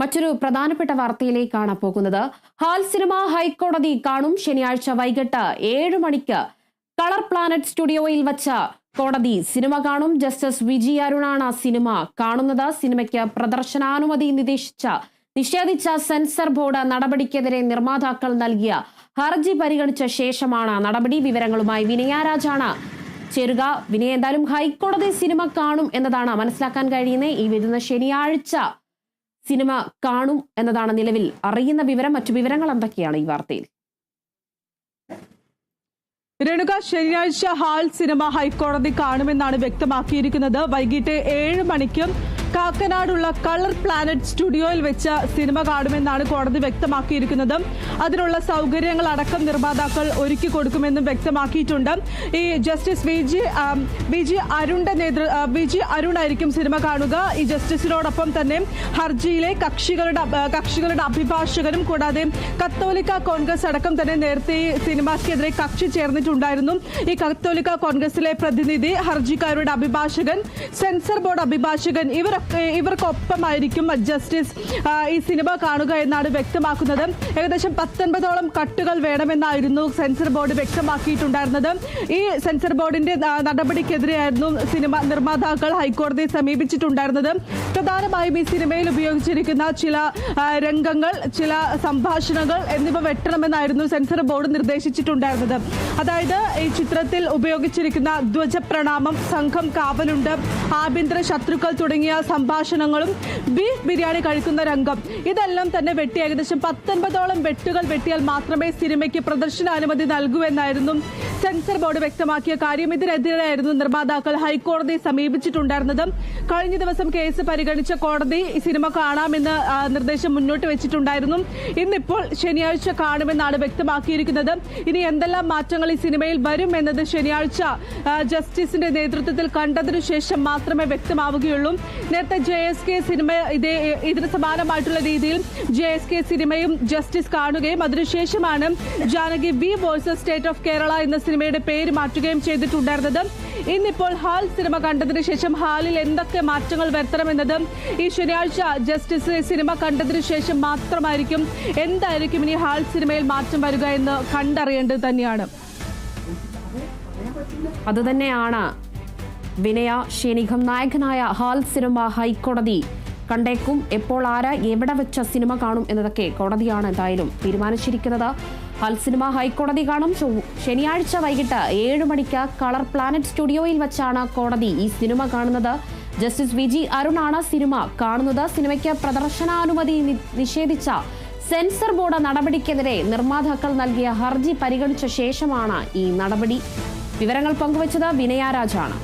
മറ്റൊരു പ്രധാനപ്പെട്ട വാർത്തയിലേക്കാണ് പോകുന്നത്. ഹാൽ സിനിമ ഹൈക്കോടതി കാണും ശനിയാഴ്ച വൈകിട്ട് ഏഴ് മണിക്ക്. കളർ പ്ലാനറ്റ് സ്റ്റുഡിയോയിൽ വച്ച കോടതി സിനിമ കാണും. ജസ്റ്റിസ് വിജി അരുണാണ് സിനിമ കാണുന്നത്. സിനിമയ്ക്ക് പ്രദർശനാനുമതി നിദേശിച്ച നിഷേധിച്ച സെൻസർ ബോർഡ് നടപടിക്കെതിരെ നിർമ്മാതാക്കൾ നൽകിയ ഹർജി പരിഗണിച്ച ശേഷമാണ് നടപടി. വിവരങ്ങളുമായി വിനയാരാജാണ് ചേരുക. വിനയ എന്തായാലും ഹൈക്കോടതി സിനിമ കാണും എന്നതാണ് മനസ്സിലാക്കാൻ കഴിയുന്നത്. ഈ വരുന്ന ശനിയാഴ്ച സിനിമ കാണും എന്നതാണ് നിലവിൽ അറിയുന്ന വിവരം മറ്റു വിവരങ്ങൾ എന്തൊക്കെയാണ് ഈ വാർത്തയിൽ? രേണുക ശനിയാഴ്ച ഹാൾ സിനിമ ഹൈക്കോടതി കാണുമെന്നാണ് വ്യക്തമാക്കിയിരിക്കുന്നത്. വൈകിട്ട് ഏഴ് മണിക്കും കാക്കനാടുള്ള കളർ പ്ലാനറ്റ് സ്റ്റുഡിയോയിൽ വെച്ച് സിനിമ കാണുമെന്നാണ് കോടതി വ്യക്തമാക്കിയിരിക്കുന്നത്. അതിനുള്ള സൗകര്യങ്ങൾ അടക്കം നിർമ്മാതാക്കൾ ഒരുക്കി കൊടുക്കുമെന്നും വ്യക്തമാക്കിയിട്ടുണ്ട്. ഈ justice V G V G അരുണിന്റെ നേതൃ വി ജി അരുണായിരിക്കും സിനിമ കാണുക. ഈ ജസ്റ്റിസിനോടൊപ്പം തന്നെ ഹർജിയിലെ കക്ഷികളുടെ കക്ഷികളുടെ അഭിഭാഷകരും കൂടാതെ കത്തോലിക്ക കോൺഗ്രസ് അടക്കം തന്നെ നേരത്തെ സിനിമയ്ക്കെതിരെ കക്ഷി ചേർന്നിട്ടുണ്ടായിരുന്നു. ഈ കത്തോലിക്ക കോൺഗ്രസിലെ പ്രതിനിധി ഹർജിക്കാരുടെ അഭിഭാഷകൻ സെൻസർ ബോർഡ് അഭിഭാഷകൻ ഇവരൊക്കെ ഇവർക്കൊപ്പമായിരിക്കും ജസ്റ്റിസ് ഈ സിനിമ കാണുക എന്നാണ് വ്യക്തമാക്കുന്നത്. ഏകദേശം പത്തൊൻപതോളം കട്ടുകൾ വേണമെന്നായിരുന്നു സെൻസർ ബോർഡ് വ്യക്തമാക്കിയിട്ടുണ്ടായിരുന്നത്. ഈ സെൻസർ ബോർഡിന്റെ നടപടിക്കെതിരെയായിരുന്നു സിനിമ നിർമ്മാതാക്കൾ ഹൈക്കോടതിയെ സമീപിച്ചിട്ടുണ്ടായിരുന്നത്. പ്രധാനമായും ഈ സിനിമയിൽ ഉപയോഗിച്ചിരിക്കുന്ന ചില രംഗങ്ങൾ ചില സംഭാഷണങ്ങൾ എന്നിവ വെട്ടണമെന്നായിരുന്നു സെൻസർ ബോർഡ് നിർദ്ദേശിച്ചിട്ടുണ്ടായിരുന്നത്. അതായത് ഈ ചിത്രത്തിൽ ഉപയോഗിച്ചിരിക്കുന്ന ധ്വജപ്രണാമം സംഘം കാവലുണ്ട് ആഭ്യന്തര ശത്രുക്കൾ തുടങ്ങിയ സംഭാഷണങ്ങളും ബീഫ് ബിരിയാണി കഴിക്കുന്ന രംഗം. ഇതെല്ലാം തന്നെ വെട്ടി ഏകദേശം പത്തൊൻപതോളം വെട്ടുകൾ വെട്ടിയാൽ മാത്രമേ സിനിമയ്ക്ക് പ്രദർശനാനുമതി നൽകൂ എന്നായിരുന്നു സെൻസർ ബോർഡ് വ്യക്തമാക്കിയ കാര്യം. ഇതിനെതിരെയായിരുന്നു നിർമ്മാതാക്കൾ ഹൈക്കോടതിയെ സമീപിച്ചിട്ടുണ്ടായിരുന്നത് കഴിഞ്ഞ ദിവസം കേസ് പരിഗണിച്ച കോടതി സിനിമ കാണാമെന്ന് നിർദ്ദേശം മുന്നോട്ട് വെച്ചിട്ടുണ്ടായിരുന്നു. ഇന്നിപ്പോൾ ശനിയാഴ്ച കാണുമെന്നാണ് വ്യക്തമാക്കിയിരിക്കുന്നത്. ഇനി എന്തെല്ലാം മാറ്റങ്ങൾ ഈ സിനിമയിൽ വരും എന്നത് ശനിയാഴ്ച ജസ്റ്റിസിന്റെ നേതൃത്വത്തിൽ കണ്ടതിനു ശേഷം മാത്രമേ വ്യക്തമാവുകയുള്ളൂ. നേരത്തെ ജെ എസ് കെ സിനിമ ഇതേ ഇതിന് സമാനമായിട്ടുള്ള രീതിയിൽ ജെ എസ് കെ സിനിമയും ജസ്റ്റിസ് കാണുകയും അതിനുശേഷമാണ് Janaki V versus state of Kerala എന്ന സിനിമയുടെ പേര് മാറ്റുകയും ചെയ്തിട്ടുണ്ടായിരുന്നത്. ഇന്നിപ്പോൾ ഹാൾ സിനിമ കണ്ടതിന് ശേഷം ഹാളിൽ എന്തൊക്കെ മാറ്റങ്ങൾ വരുത്തണമെന്നത് ഈ ശനിയാഴ്ച ജസ്റ്റിസ് സിനിമ കണ്ടതിന് ശേഷം മാത്രമായിരിക്കും എന്തായിരിക്കും ഇനി ഹാൾ സിനിമയിൽ മാറ്റം വരിക എന്ന് കണ്ടറിയേണ്ടത് തന്നെയാണ്. അതുതന്നെയാണ് വിനയ ഷെനിഘം നായകനായ ഹാൽ സിനിമ ഹൈക്കോടതി. കണ്ടേക്കും എപ്പോൾ ആരാ എവിടെ വെച്ച സിനിമ കാണും എന്നതൊക്കെ കോടതിയാണ് എന്തായാലും തീരുമാനിച്ചിരിക്കുന്നത്. ഹാൽ സിനിമ ഹൈക്കോടതി കാണും. ശനിയാഴ്ച വൈകിട്ട് ഏഴ് മണിക്ക് കളർ പ്ലാനറ്റ് സ്റ്റുഡിയോയിൽ വെച്ചാണ് കോടതി ഈ സിനിമ കാണുന്നത്. ജസ്റ്റിസ് വിജി അരുണാണ് സിനിമ കാണുന്നത്. സിനിമയ്ക്ക് പ്രദർശനാനുമതി നിഷേധിച്ച സെൻസർ ബോർഡ് നടപടിക്കെതിരെ നിർമ്മാതാക്കൾ നൽകിയ ഹർജി പരിഗണിച്ച ശേഷമാണ് ഈ നടപടി. വിവരങ്ങൾ പങ്കുവച്ചത് വിനയാരാജാണ്